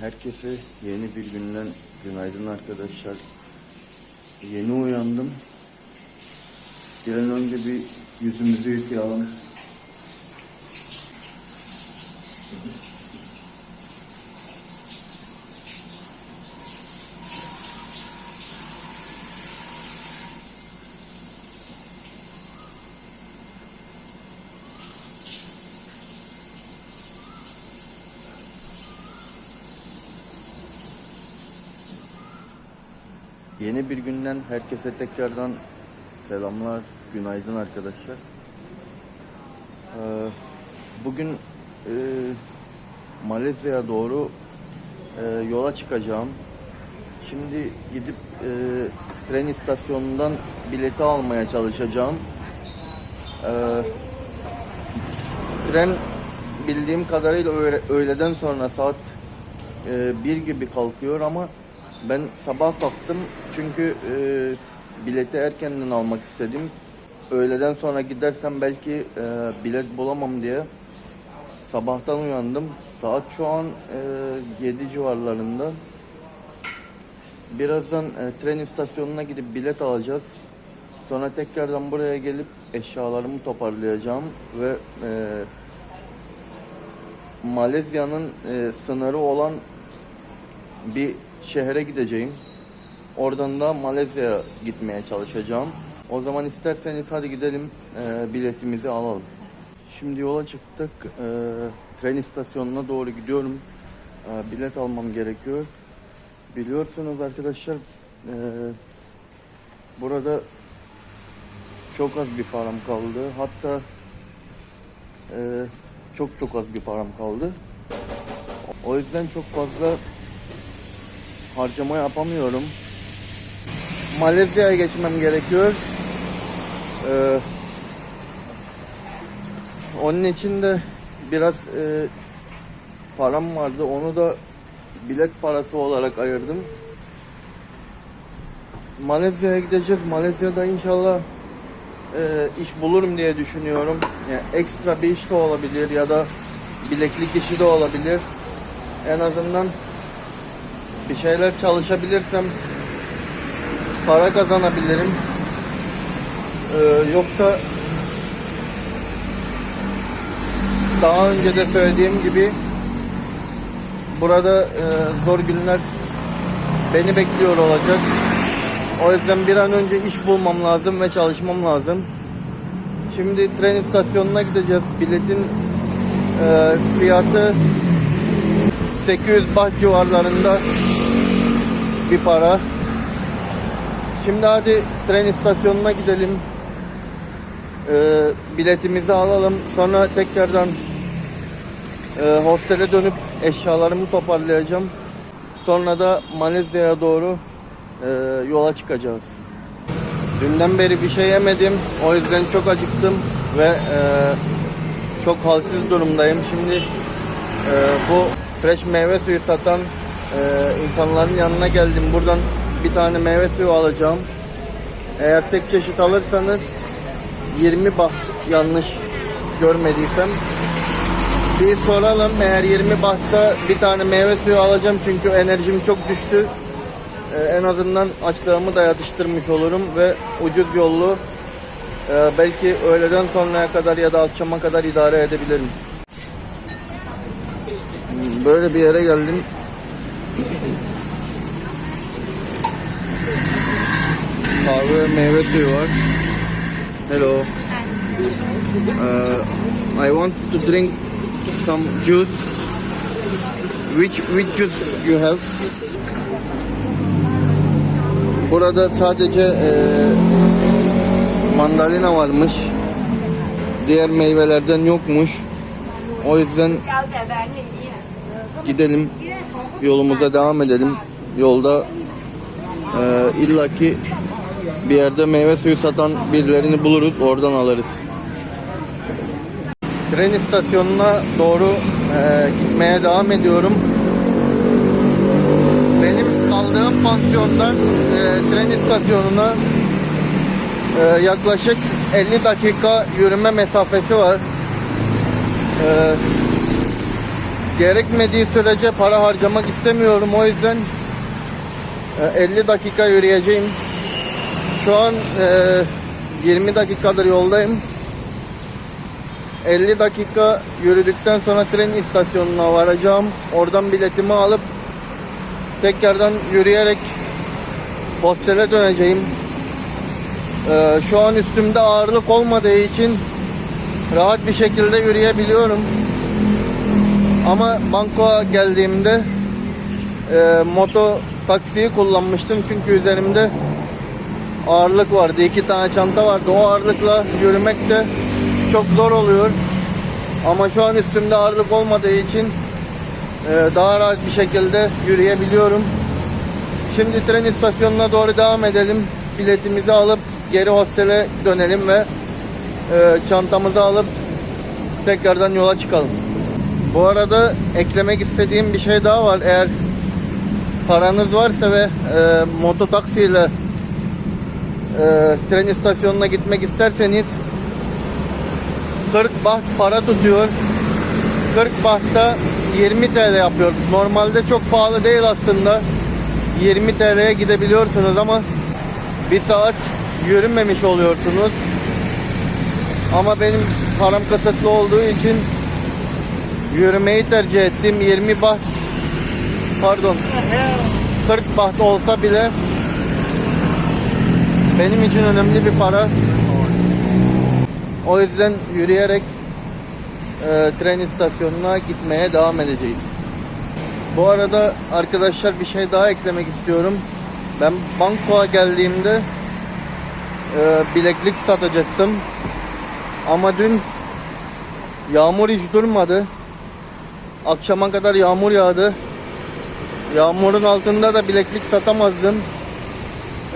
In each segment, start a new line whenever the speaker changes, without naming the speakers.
Herkese yeni bir günden günaydın arkadaşlar. Yeni uyandım. Bir önce bir yüzümüzü yıkayalım. Bir günden herkese tekrardan selamlar, günaydın arkadaşlar. Ee, bugün e, Malezya'ya doğru e, yola çıkacağım. Şimdi gidip e, tren istasyonundan bileti almaya çalışacağım. Ee, tren bildiğim kadarıyla öğle- öğleden sonra saat e, bir gibi kalkıyor ama ben sabah kalktım çünkü e, bileti erkenden almak istedim. Öğleden sonra gidersem belki e, bilet bulamam diye sabahtan uyandım. Saat şu an e, 7 civarlarında. Birazdan e, tren istasyonuna gidip bilet alacağız. Sonra tekrardan buraya gelip eşyalarımı toparlayacağım ve e, Malezya'nın e, sınırı olan bir şehre gideceğim. Oradan da Malezya'ya gitmeye çalışacağım. O zaman isterseniz hadi gidelim e, biletimizi alalım. Şimdi yola çıktık. E, tren istasyonuna doğru gidiyorum. E, bilet almam gerekiyor. Biliyorsunuz arkadaşlar e, burada çok az bir param kaldı. Hatta e, çok çok az bir param kaldı. O yüzden çok fazla harcama yapamıyorum. Malezya'ya geçmem gerekiyor. Ee, onun için de biraz e, param vardı. Onu da bilet parası olarak ayırdım. Malezya'ya gideceğiz. Malezya'da inşallah e, iş bulurum diye düşünüyorum. Yani ekstra bir iş de olabilir ya da bileklik işi de olabilir. En azından şeyler çalışabilirsem para kazanabilirim. Ee, yoksa daha önce de söylediğim gibi burada e, zor günler beni bekliyor olacak. O yüzden bir an önce iş bulmam lazım ve çalışmam lazım. Şimdi tren istasyonuna gideceğiz. Biletin e, fiyatı 800 baht civarlarında bir para. Şimdi hadi tren istasyonuna gidelim. Ee, biletimizi alalım. Sonra tekrardan e, hostele dönüp eşyalarımı toparlayacağım. Sonra da Malezya'ya doğru e, yola çıkacağız. Dünden beri bir şey yemedim. O yüzden çok acıktım ve e, çok halsiz durumdayım. Şimdi e, bu fresh meyve suyu satan e, insanların yanına geldim. Buradan bir tane meyve suyu alacağım. Eğer tek çeşit alırsanız 20 baht yanlış görmediysem. Bir soralım eğer 20 bahtsa bir tane meyve suyu alacağım çünkü enerjim çok düştü. E, en azından açlığımı da yatıştırmış olurum ve ucuz yollu e, belki öğleden sonraya kadar ya da akşama kadar idare edebilirim. Böyle bir yere geldim. Kahve meyve suyu var. Hello. Uh, I want to drink some juice. Which which juice you have? Burada sadece e, mandalina varmış. Diğer meyvelerden yokmuş. O yüzden gidelim yolumuza devam edelim. Yolda e, illaki bir yerde meyve suyu satan birilerini buluruz oradan alırız. Tren istasyonuna doğru e, gitmeye devam ediyorum. Benim kaldığım pansiyondan e, tren istasyonuna e, yaklaşık 50 dakika yürüme mesafesi var. E, gerekmediği sürece para harcamak istemiyorum. O yüzden e, 50 dakika yürüyeceğim. Şu an e, 20 dakikadır yoldayım. 50 dakika yürüdükten sonra tren istasyonuna varacağım. Oradan biletimi alıp tekrardan yürüyerek hostele döneceğim. Ee, şu an üstümde ağırlık olmadığı için rahat bir şekilde yürüyebiliyorum. Ama Bangkok'a geldiğimde e, moto taksiyi kullanmıştım çünkü üzerimde ağırlık vardı. iki tane çanta vardı. O ağırlıkla yürümek de çok zor oluyor. Ama şu an üstümde ağırlık olmadığı için e, daha rahat bir şekilde yürüyebiliyorum. Şimdi tren istasyonuna doğru devam edelim. Biletimizi alıp geri hostele dönelim ve e, çantamızı alıp tekrardan yola çıkalım. Bu arada eklemek istediğim bir şey daha var. Eğer paranız varsa ve e, moto taksiyle e, tren istasyonuna gitmek isterseniz 40 baht para tutuyor. 40 bahtta 20 TL yapıyor. Normalde çok pahalı değil aslında. 20 TL'ye gidebiliyorsunuz ama bir saat yürümemiş oluyorsunuz. Ama benim param kısıtlı olduğu için yürümeyi tercih ettim. 20 baht pardon 40 baht olsa bile benim için önemli bir para. O yüzden yürüyerek e, tren istasyonuna gitmeye devam edeceğiz. Bu arada arkadaşlar bir şey daha eklemek istiyorum. Ben Bangkok'a geldiğimde e, bileklik satacaktım. Ama dün yağmur hiç durmadı. Akşama kadar yağmur yağdı. Yağmurun altında da bileklik satamazdım.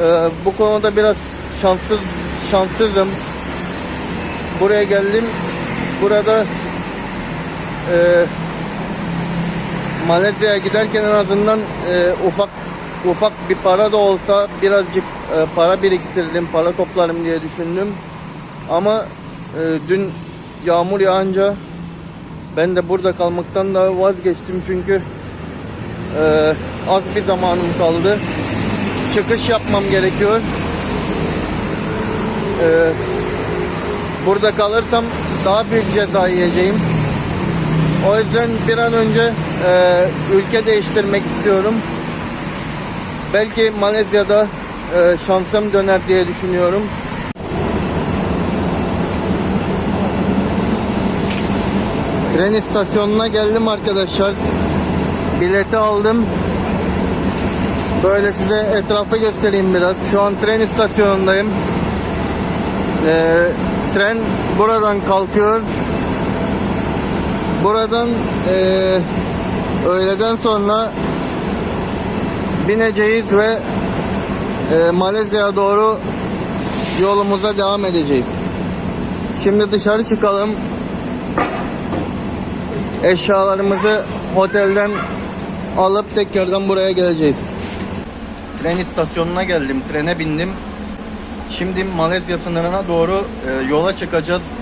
E, bu konuda biraz şanssız şanssızım. Buraya geldim. Burada e, Malezya'ya giderken en azından e, ufak ufak bir para da olsa birazcık e, para biriktiririm, para toplarım diye düşündüm. Ama e, dün yağmur yağınca ben de burada kalmaktan da vazgeçtim çünkü e, az bir zamanım kaldı. Çıkış yapmam gerekiyor. E, burada kalırsam daha büyük ceza yiyeceğim. O yüzden bir an önce e, ülke değiştirmek istiyorum. Belki Malezya'da e, şansım döner diye düşünüyorum. Tren istasyonuna geldim arkadaşlar. Bileti aldım. Böyle size etrafı göstereyim biraz. Şu an tren istasyonundayım. E, tren buradan kalkıyor. Buradan e, öğleden sonra bineceğiz ve e, Malezya'ya doğru yolumuza devam edeceğiz. Şimdi dışarı çıkalım. Eşyalarımızı otelden alıp tekrardan buraya geleceğiz. Tren istasyonuna geldim. Trene bindim. Şimdi Malezya sınırına doğru e, yola çıkacağız.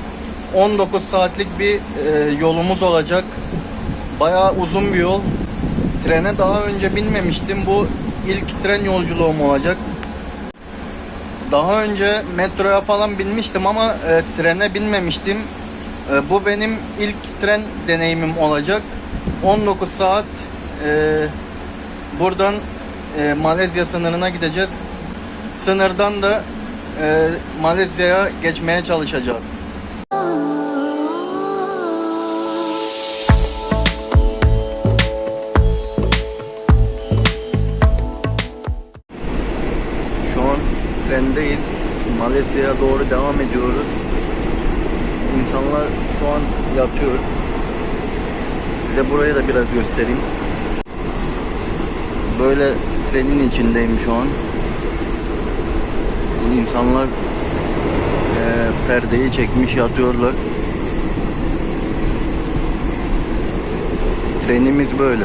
19 saatlik bir e, yolumuz olacak. Bayağı uzun bir yol. Trene daha önce binmemiştim. Bu ilk tren yolculuğum olacak. Daha önce metroya falan binmiştim ama e, trene binmemiştim. E, bu benim ilk tren deneyimim olacak. 19 saat e, buradan e, Malezya sınırına gideceğiz. Sınırdan da e, Malezya'ya geçmeye çalışacağız. Şu an trendeyiz. Malezya'ya doğru devam ediyoruz. İnsanlar şu an yatıyor. Size burayı da biraz göstereyim. Böyle trenin içindeyim şu an. İnsanlar eee, perdeyi çekmiş yatıyorlar. Trenimiz böyle.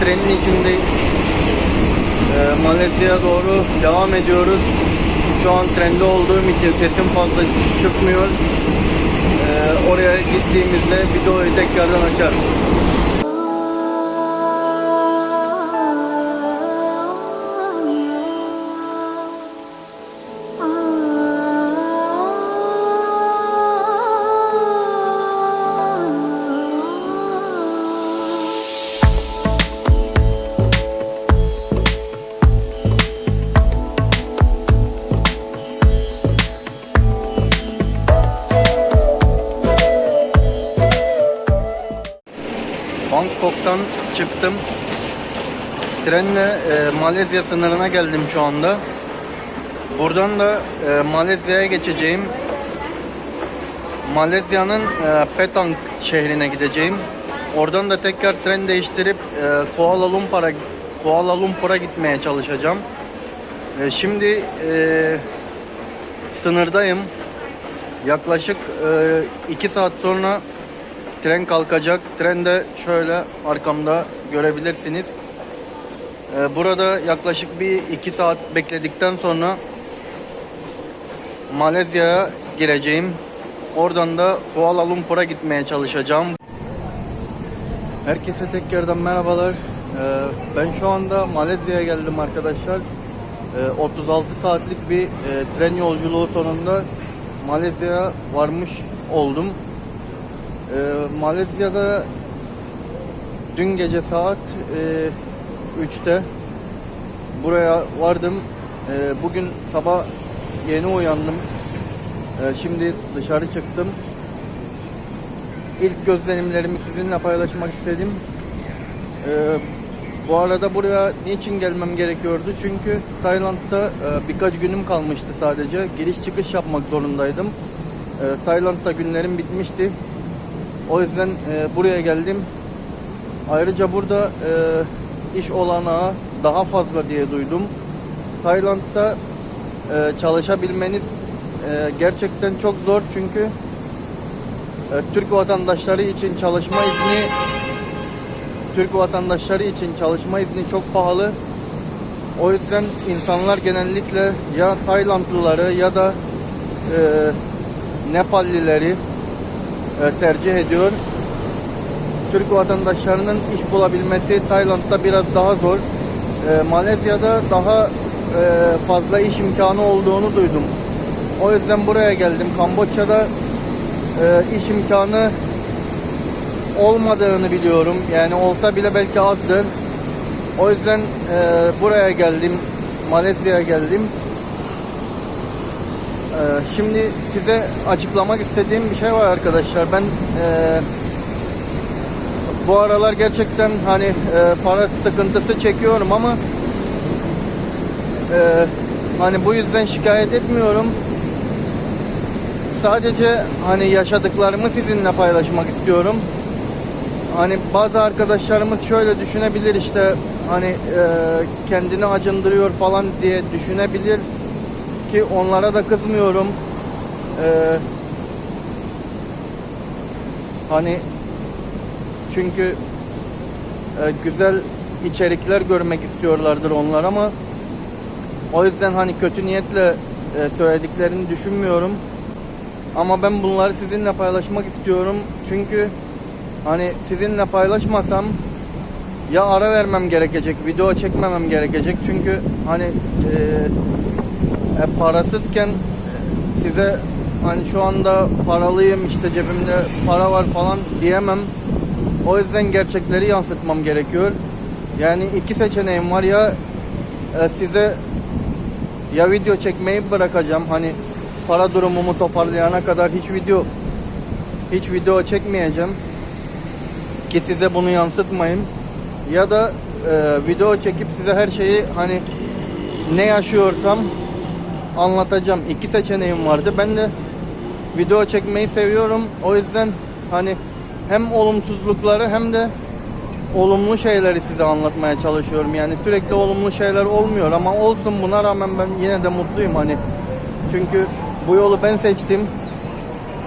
Trenin içindeyiz. Ee, Malezya'ya doğru devam ediyoruz. Şu an trende olduğum için sesim fazla çıkmıyor. Ee, oraya gittiğimizde videoyu tekrardan açarım. Bangkok'tan çıktım. Trenle e, Malezya sınırına geldim şu anda. Buradan da e, Malezya'ya geçeceğim. Malezya'nın e, Petang şehrine gideceğim. Oradan da tekrar tren değiştirip e, Kuala Lumpur'a Kuala Lumpur'a gitmeye çalışacağım. E, şimdi e, sınırdayım. Yaklaşık 2 saat sonra tren kalkacak. Tren de şöyle arkamda görebilirsiniz. E, burada yaklaşık bir 2 saat bekledikten sonra Malezya'ya gireceğim. Oradan da Kuala Lumpur'a gitmeye çalışacağım. Herkese tekrardan merhabalar. Ee, ben şu anda Malezya'ya geldim arkadaşlar. Ee, 36 saatlik bir e, tren yolculuğu sonunda Malezya'ya varmış oldum. Ee, Malezya'da dün gece saat e, 3'te buraya vardım. Ee, bugün sabah yeni uyandım. Ee, şimdi dışarı çıktım. İlk gözlemlerimi sizinle paylaşmak istedim. Ee, bu arada buraya niçin gelmem gerekiyordu? Çünkü Tayland'da e, birkaç günüm kalmıştı sadece. Giriş çıkış yapmak zorundaydım. Ee, Tayland'da günlerim bitmişti. O yüzden e, buraya geldim. Ayrıca burada e, iş olanağı daha fazla diye duydum. Tayland'da e, çalışabilmeniz e, gerçekten çok zor çünkü e, Türk vatandaşları için çalışma izni Türk vatandaşları için çalışma izni çok pahalı. O yüzden insanlar genellikle ya Taylandlıları ya da e, Nepallileri tercih ediyor. Türk vatandaşlarının iş bulabilmesi Tayland'da biraz daha zor. E, Malezya'da daha e, fazla iş imkanı olduğunu duydum. O yüzden buraya geldim. Kamboçya'da e, iş imkanı olmadığını biliyorum. Yani olsa bile belki azdır. O yüzden e, buraya geldim. Malezya'ya geldim. E, şimdi size açıklamak istediğim bir şey var arkadaşlar. Ben e, bu aralar gerçekten hani e, para sıkıntısı çekiyorum ama e, hani bu yüzden şikayet etmiyorum sadece hani yaşadıklarımı sizinle paylaşmak istiyorum. Hani bazı arkadaşlarımız şöyle düşünebilir işte hani e, kendini acındırıyor falan diye düşünebilir ki onlara da kızmıyorum. E, hani çünkü e, güzel içerikler görmek istiyorlardır onlar ama o yüzden hani kötü niyetle e, söylediklerini düşünmüyorum. Ama ben bunları sizinle paylaşmak istiyorum. Çünkü hani sizinle paylaşmasam ya ara vermem gerekecek, video çekmemem gerekecek. Çünkü hani e, e, parasızken size hani şu anda paralıyım işte cebimde para var falan diyemem. O yüzden gerçekleri yansıtmam gerekiyor. Yani iki seçeneğim var ya e, size ya video çekmeyi bırakacağım hani para durumumu toparlayana kadar hiç video hiç video çekmeyeceğim ki size bunu yansıtmayayım ya da e, video çekip size her şeyi hani ne yaşıyorsam anlatacağım iki seçeneğim vardı ben de video çekmeyi seviyorum o yüzden hani hem olumsuzlukları hem de olumlu şeyleri size anlatmaya çalışıyorum yani sürekli olumlu şeyler olmuyor ama olsun buna rağmen ben yine de mutluyum hani çünkü bu yolu ben seçtim.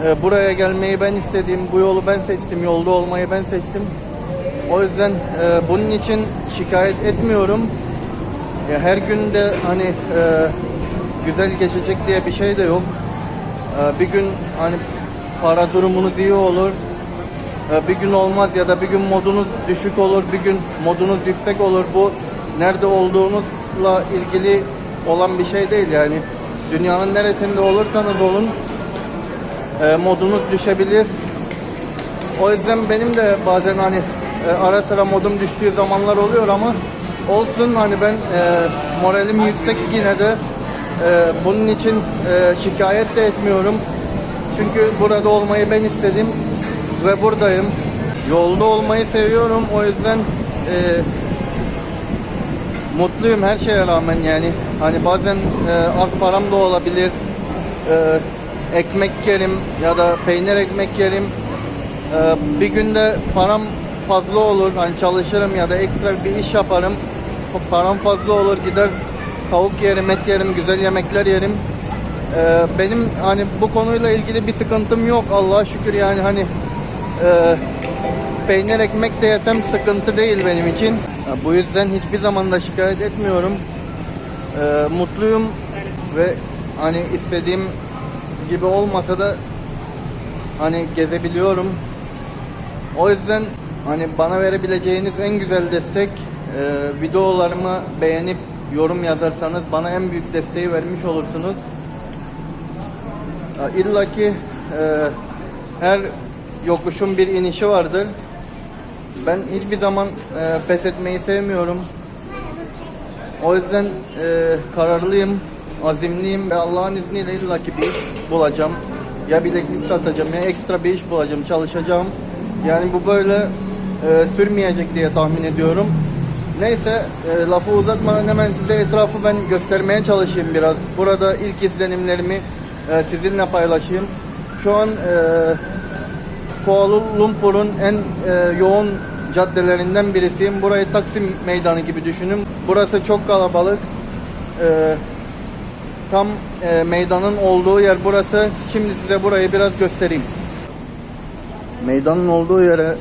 Ee, buraya gelmeyi ben istedim. Bu yolu ben seçtim. Yolda olmayı ben seçtim. O yüzden e, bunun için şikayet etmiyorum. Ya her gün de hani e, güzel geçecek diye bir şey de yok. E, bir gün hani para durumunuz iyi olur. E, bir gün olmaz ya da bir gün modunuz düşük olur, bir gün modunuz yüksek olur. Bu nerede olduğunuzla ilgili olan bir şey değil yani. Dünyanın neresinde olursanız olun e, modunuz düşebilir. O yüzden benim de bazen hani e, ara sıra modum düştüğü zamanlar oluyor ama olsun hani ben e, moralim yüksek yine de e, bunun için e, şikayet de etmiyorum. Çünkü burada olmayı ben istedim ve buradayım. Yolda olmayı seviyorum. O yüzden e, mutluyum her şeye rağmen yani. Hani bazen e, az param da olabilir. E, ekmek yerim ya da peynir ekmek yerim. E, bir günde param fazla olur. Hani çalışırım ya da ekstra bir iş yaparım. Param fazla olur gider tavuk yerim, et yerim, güzel yemekler yerim. E, benim hani bu konuyla ilgili bir sıkıntım yok Allah'a şükür yani hani e, peynir ekmek de yesem sıkıntı değil benim için. Bu yüzden hiçbir zaman da şikayet etmiyorum. Ee, mutluyum ve hani istediğim gibi olmasa da hani gezebiliyorum. O yüzden hani bana verebileceğiniz en güzel destek e, videolarımı beğenip yorum yazarsanız bana en büyük desteği vermiş olursunuz. İlla ki e, her yokuşun bir inişi vardır. Ben hiçbir zaman e, pes etmeyi sevmiyorum. O yüzden e, kararlıyım, azimliyim ve Allah'ın izniyle illaki bir iş bulacağım. Ya bileklik satacağım ya ekstra bir iş bulacağım, çalışacağım. Yani bu böyle e, sürmeyecek diye tahmin ediyorum. Neyse e, lafı uzatmadan hemen size etrafı ben göstermeye çalışayım biraz. Burada ilk izlenimlerimi e, sizinle paylaşayım. Şu an e, Kuala Lumpur'un en e, yoğun caddelerinden birisiyim. Burayı Taksim Meydanı gibi düşünün. Burası çok kalabalık. E, tam e, meydanın olduğu yer burası. Şimdi size burayı biraz göstereyim. Meydanın olduğu yere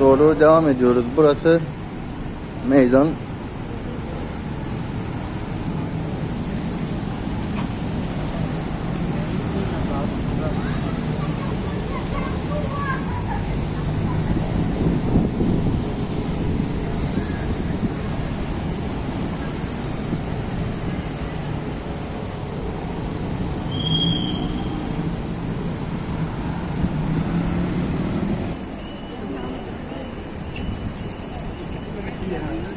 doğru devam ediyoruz. Burası meydan.
对。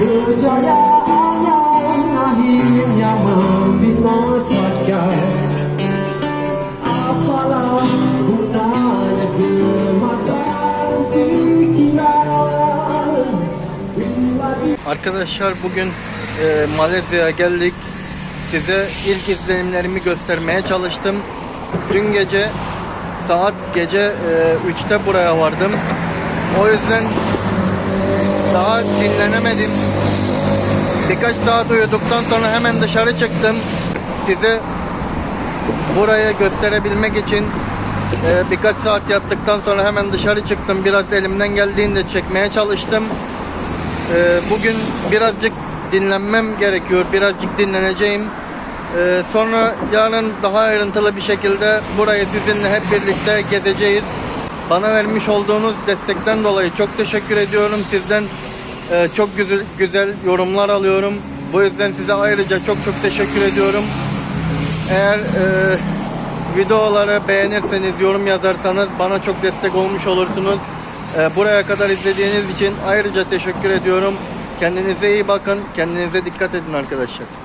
kejayaan yang akhirnya membinasakan Apalah gunanya kematangan pikiran
Arkadaşlar bugün e, Malezya'ya geldik. Size ilk izlenimlerimi göstermeye çalıştım. Dün gece saat gece e, 3'te buraya vardım. O yüzden daha dinlenemedim. Birkaç saat uyuduktan sonra hemen dışarı çıktım. Size burayı gösterebilmek için e, birkaç saat yattıktan sonra hemen dışarı çıktım. Biraz elimden geldiğinde çekmeye çalıştım. Ee, bugün birazcık dinlenmem gerekiyor. Birazcık dinleneceğim. Ee, sonra yarın daha ayrıntılı bir şekilde burayı sizinle hep birlikte gezeceğiz. Bana vermiş olduğunuz destekten dolayı çok teşekkür ediyorum. Sizden e, çok güzel, güzel yorumlar alıyorum. Bu yüzden size ayrıca çok çok teşekkür ediyorum. Eğer e, videoları beğenirseniz, yorum yazarsanız bana çok destek olmuş olursunuz. E, buraya kadar izlediğiniz için ayrıca teşekkür ediyorum. Kendinize iyi bakın, kendinize dikkat edin arkadaşlar.